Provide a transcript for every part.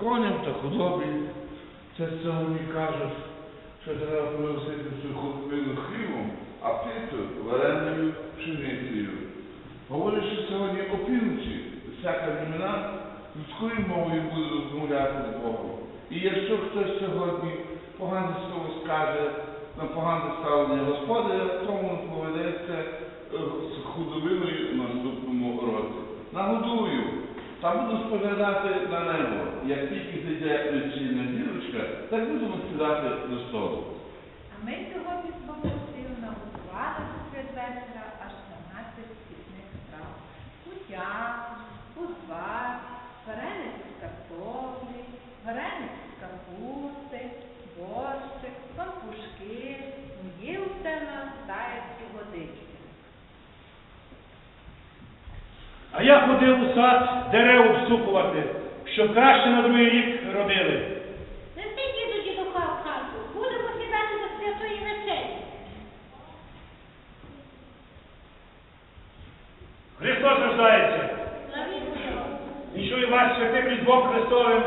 коням та худобі. Це сьогодні кажуть, що треба приносити суху хлібом, а птицю вареною пшеницею. Говорять, що сьогодні опівночі всяка зімена людською мовою буде розмовляти з Богом. І якщо хтось сьогодні погане слово скаже на погане ставлення господаря, тому поведеться е, з худобиною в наступному році. Нагодую, та буду споглядати на небо. Як тільки зайде вечірня зірочка, так будемо сідати до столу. А ми сьогодні з бабусею наготували до святвечора аж 12 пісних страв. Кутяку, узвар, вареники з картоплі, вареники з капусти, борщик, пампушки. Є усе на зайці водички. А я ходив у сад дерев обсукувати, щоб краще на другий рік родили. Нести діду дідуха в хату. Будемо сідати до святої вечері. Христос рождається. Віншую вас святим Різдвом Христовим,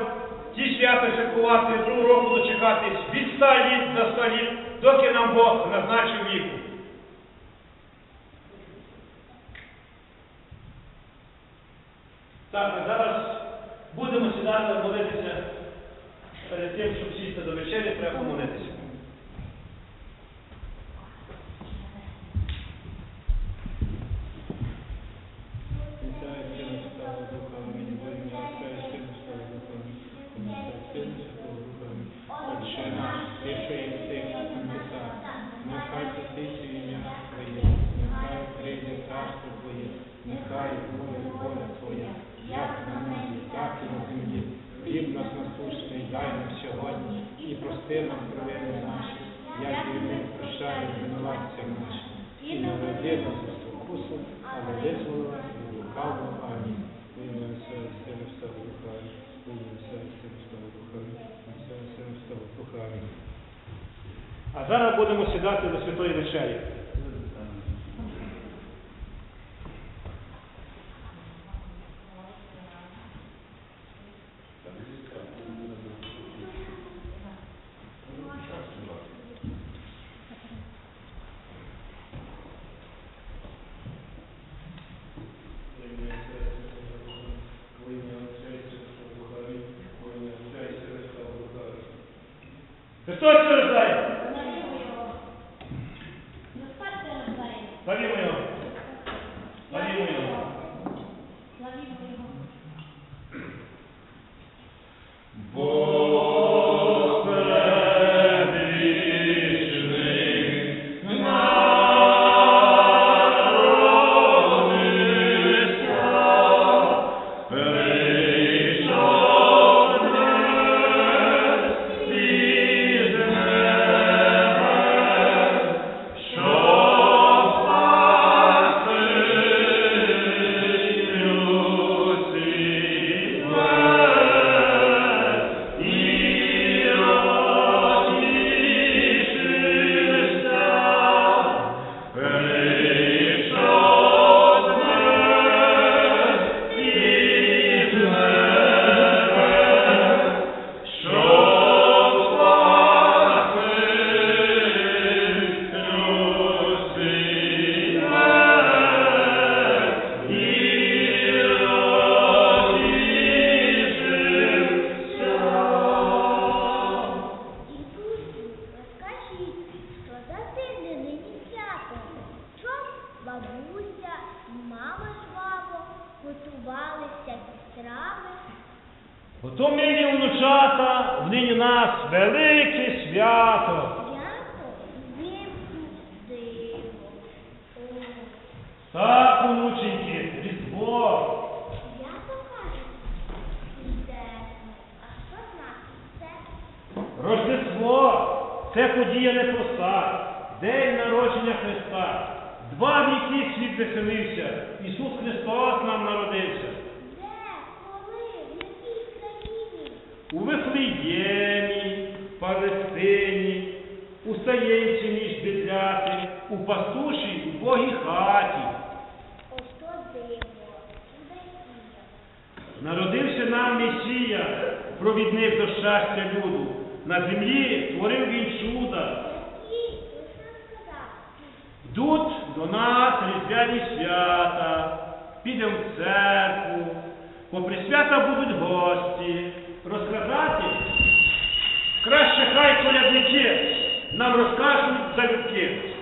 ті свята святкувати, другого року дочекатись від ста літ до ста літ, доки нам Бог назначив віку. Так, а зараз будемо сідати молитися. Перед тим, щоб сісти до вечері, треба помолитися. Прости нам провини наші, як і ми прощаємо винуватцям нашим. І не веди нас у спокусу, а визволи нас від лукавого. Амінь. Ім'я Сина і Святого Духа. Ім'я Сина і Святого Духа. Отця і Сина і Святого Духа. А зараз будемо сідати до святої вечері. Христос рождає! Нині нас велике свято. Так, внученьки, Різдво. кажуть, чудесно. А що це? Рождество це подія непроста, день народження Христа. Два віки світ веселився, Ісус Христос нам народився. у Вифлеємі, палестині, у Саєнці між Бідляти, у пастуші, у Богій хаті. Народився нам Месія, провідник до щастя люду. На землі творив він чуда. Тут до нас різдвяні свята, підемо в церкву, попри свята будуть гості розказати, краще хай колядники нам розкажуть залюбки.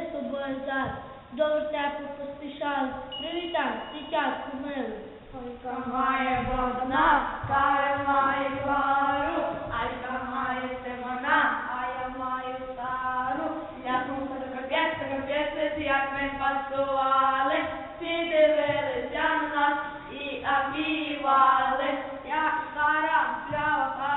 тобою зараз до вертепу поспішали. Привітай, дитятку милу. Олька має вона, кара має пару, Алька має це а я маю стару. Я думаю, капець, капець, як ми пасували, всі дивилися на нас і обівали. Я стара, плява,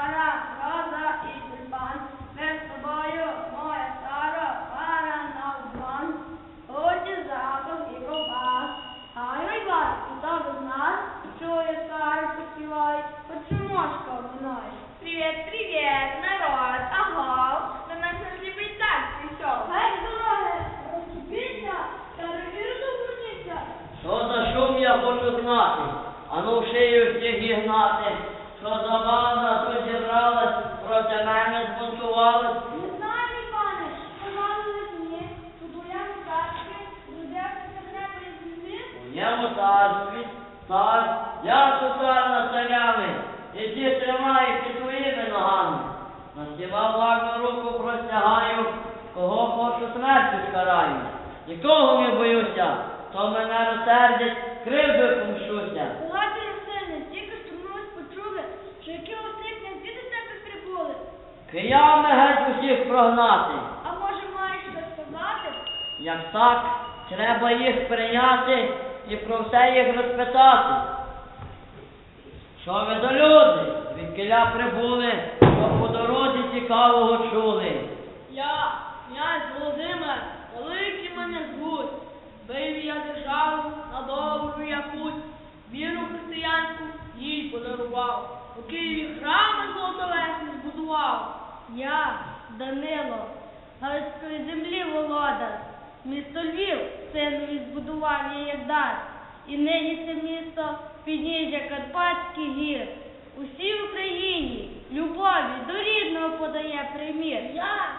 Є народ, ага, до нас на сліпий так прийшов. Гай, дороги, та невірно. Що за шум я хочу знати, ану в шию всіх і що за банда тут зібралась, проти мене збунтувалась. Не знаю, пане, пожалуй, ні, тут у яму тачки, буде не призмі. У яму тачки, так, я тут на царями, і ті тримають ногами, насівав варну руку простягаю, кого хочу смертю скараю. Нікого не боюся, то мене розсердять, кривди помщуся. Богатий сильний, тільки струмились почули, що які усіх не звідти тебе прибули. Киями геть усіх прогнати. А може маєш розказати? Як так, треба їх прийняти і про все їх розпитати. Що ви до люди? Звідкиля прибули, що по дорозі цікавого чули. Я, князь Володимир, великий мене звуть, бив я державу на добру я путь, віру християнську їй подарував. У Києві храми золотолесні збудував. Я, Данило, Галицької землі володар, місто Львів синові збудував я як дар і нині це місто підніжжя Карпатських гір. Усій Україні любові до рідного подає примір. Я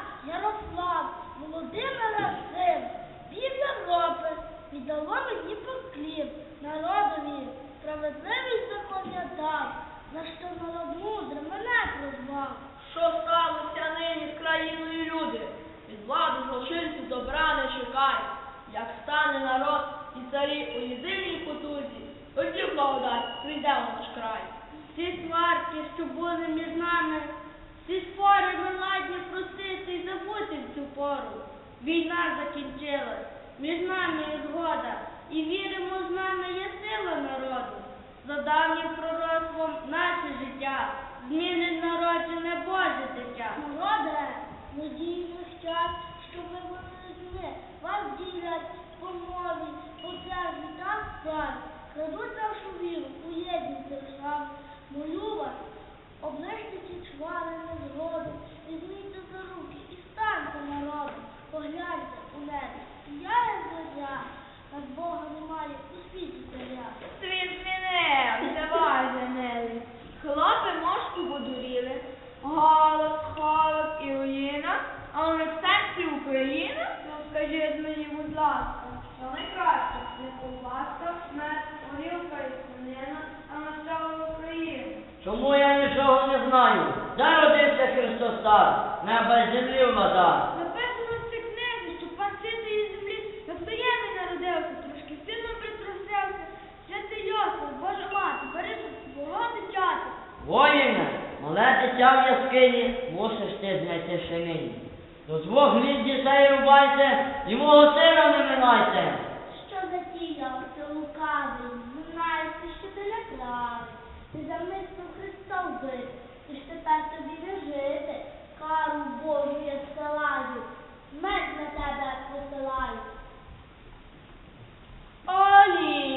вода. Написано в цій книзі, що пан святої землі Вифлеємі народився, трошки сином притрусився. Святий Йосиф, Божа мати, бережи свого дитяти. Воїне, мале дитя в яскині, мусиш ти знайти ще. До двох міст дітей рубайте і мого сина не минайте. envolvia salário, mas matava o salário. Olhe!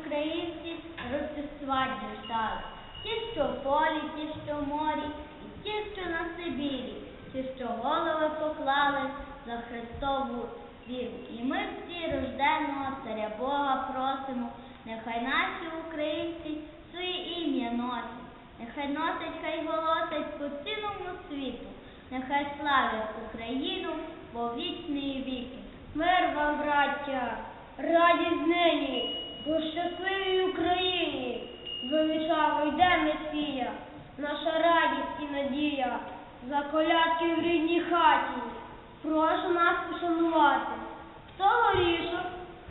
українці свадьбу ждали. Ті, що в полі, ті, що в морі, і ті, що на Сибірі, ті, що голови поклали за Христову віру. І ми всі рожденого царя Бога просимо, нехай наші українці своє ім'я носять, нехай носять, хай голосить по цілому світу, нехай славлять Україну по вічні віки. Мир вам, браття, радість нині! По щасливій Україні. Величаво йде Месія, наша радість і надія, за колядки в рідній хаті. Прошу нас пошанувати. Хто горішок,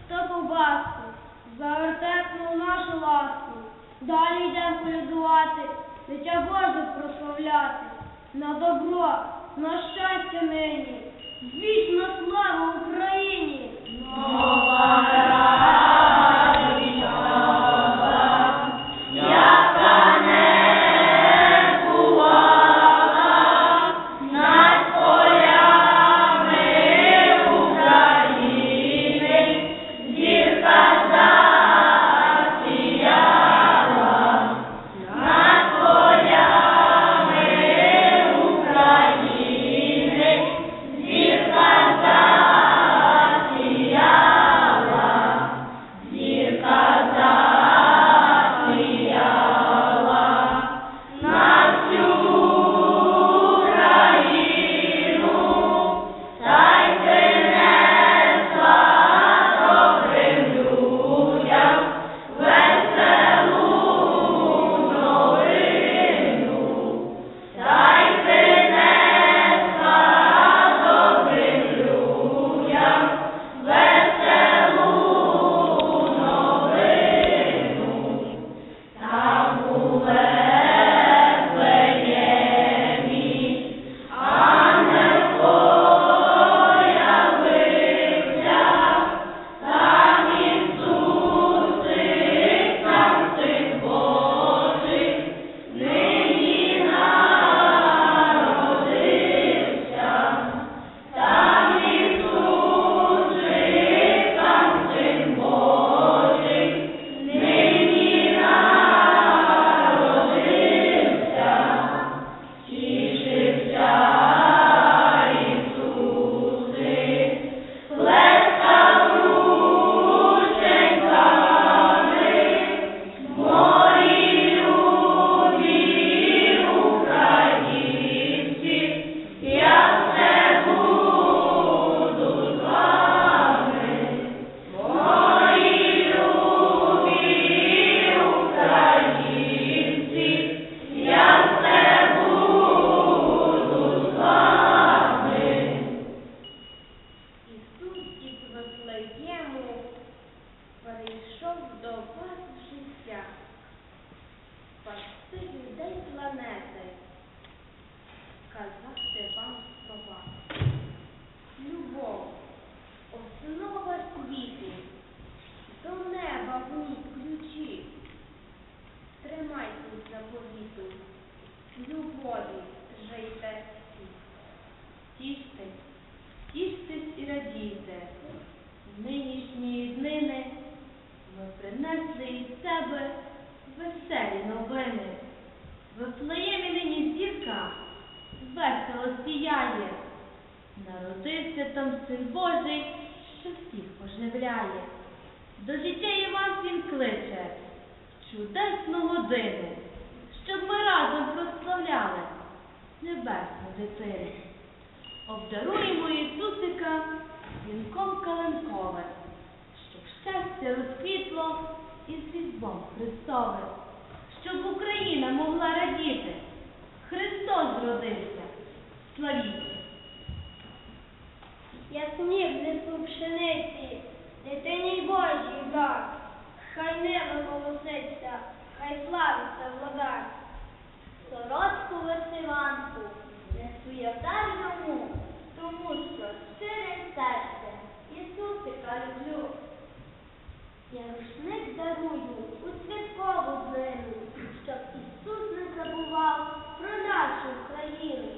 хто ковбаску, за вертепну нашу ласку. Далі йдемо колядувати, дитя Боже прославляти. На добро, на щастя нині, вічна слава Україні! Ісус До життя і вас він кличе чудесну годину, щоб ми разом прославляли небесну дитину. Обдаруємо Ісусика вінком калинковим, щоб щастя розквітло із різдвом Христовим, щоб Україна могла радіти. Христос зродився. Славіться! Я сніг несу пшениці, дитині Божій дар. Хай небо голоситься, хай славиться владар. Сорочку вишиванку несу я дар йому, тому що щире серце Ісусика люблю. Я рушник дарую у святкову днину, щоб Ісус не забував про нашу країну.